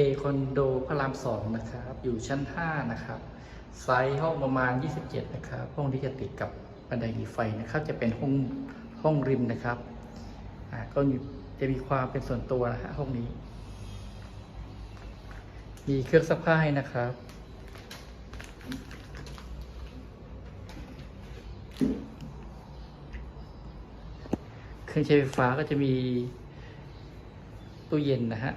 J คอนโดพระรามสองนะครับ อยู่ชั้น 5 นะครับ ไซส์ห้องประมาณ 27 นะครับ ห้องที่จะติดกับบันไดหนีไฟนะครับ จะเป็นห้องห้องริมนะครับอ่าก็จะมีความเป็นส่วนตัวนะฮะห้องนี้ มีเครื่องซักผ้าให้นะครับเครื่องใช้ไฟฟ้าก็จะมีตู้เย็นนะฮะ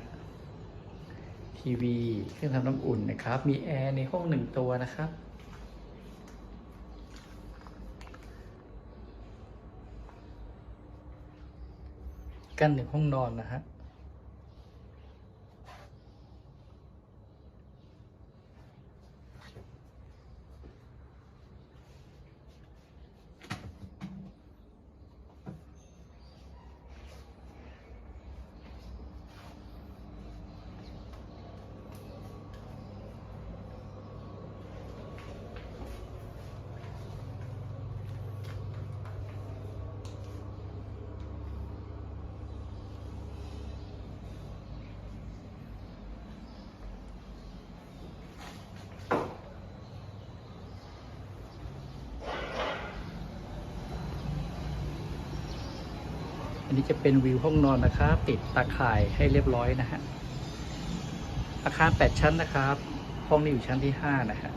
ทีวีเครื่องทำน้ำอุ่นนะครับ มีแอร์ในห้องหนึ่งตัวนะครับ กันหนึ่งห้องนอนนะฮะ อันนี้จะเป็นวิวห้องนอนนะครับ ติดตาข่ายให้เรียบร้อยนะฮะอาคาร 8 ชั้นนะครับ ห้องนี้อยู่ชั้นที่ 5 นะฮะ